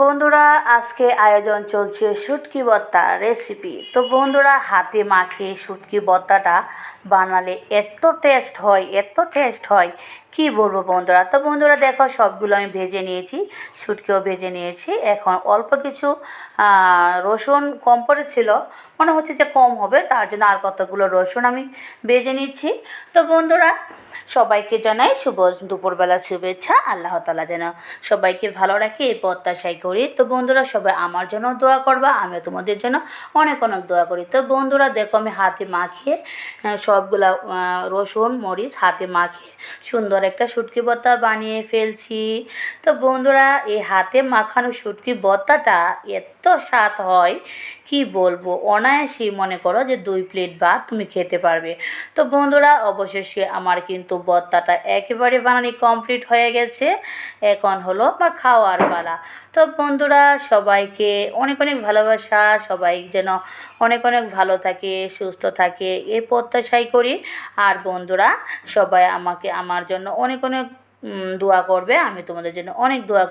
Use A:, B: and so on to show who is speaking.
A: বন্ধুরা, আজকে আয়োজন চলছে শুটকি ভর্তা রেসিপি তো বন্ধুরা, হাতে মাখে শুটকি ভর্তাটা বানালে এত টেস্ট হয়, এত টেস্ট হয়, কি বলব বন্ধুরা? তো বন্ধুরা, দেখো, সবগুলো আমি ভেজে নিয়েছি, শুটকিও ভেজে নিয়েছি। এখন অল্প কিছু রসুন কম পড়েছিল, মনে হচ্ছে যে কম হবে, তার জন্য আর কতগুলো রসুন আমি ভেজে নিচ্ছি। তো বন্ধুরা, সবাইকে জানাই শুভ দুপুরবেলা শুভেচ্ছা, আল্লাহ তালা যেন সবাইকে ভালো রাখে, এই প্রত্যাশাই করি। তো বন্ধুরা, সবাই আমার জন্য দোয়া করবা, আমিও তোমাদের জন্য অনেক অনেক দোয়া করি। তো বন্ধুরা, দেখো আমি হাতে মাখিয়ে সবগুলা রসুন, মরিচ হাতে মাখিয়ে সুন্দর একটা শুটকি ভর্তা বানিয়ে ফেলছি। তো বন্ধুরা, এই হাতে মাখানো শুটকি ভর্তাটা এত স্বাদ হয়, কি বলব? অনায়াসেই মনে করো যে দুই প্লেট ভাত তুমি খেতে পারবে। তো বন্ধুরা, অবশেষে আমার কিন্তু ভর্তাটা একেবারে বানানি কমপ্লিট হয়ে গেছে। এখন হলো আমার খাওয়ার পালা। তো বন্ধুরা, সবাইকে অনেক অনেক ভালোবাসা। সবাই যেন অনেক অনেক ভালো থাকে, সুস্থ থাকে, এ প্রত্যাশাই করি। আর বন্ধুরা, সবাই আমাকে, আমার জন্য অনেক অনেক দোয়া করবে। আমি তোমাদের জন্য অনেক দোয়া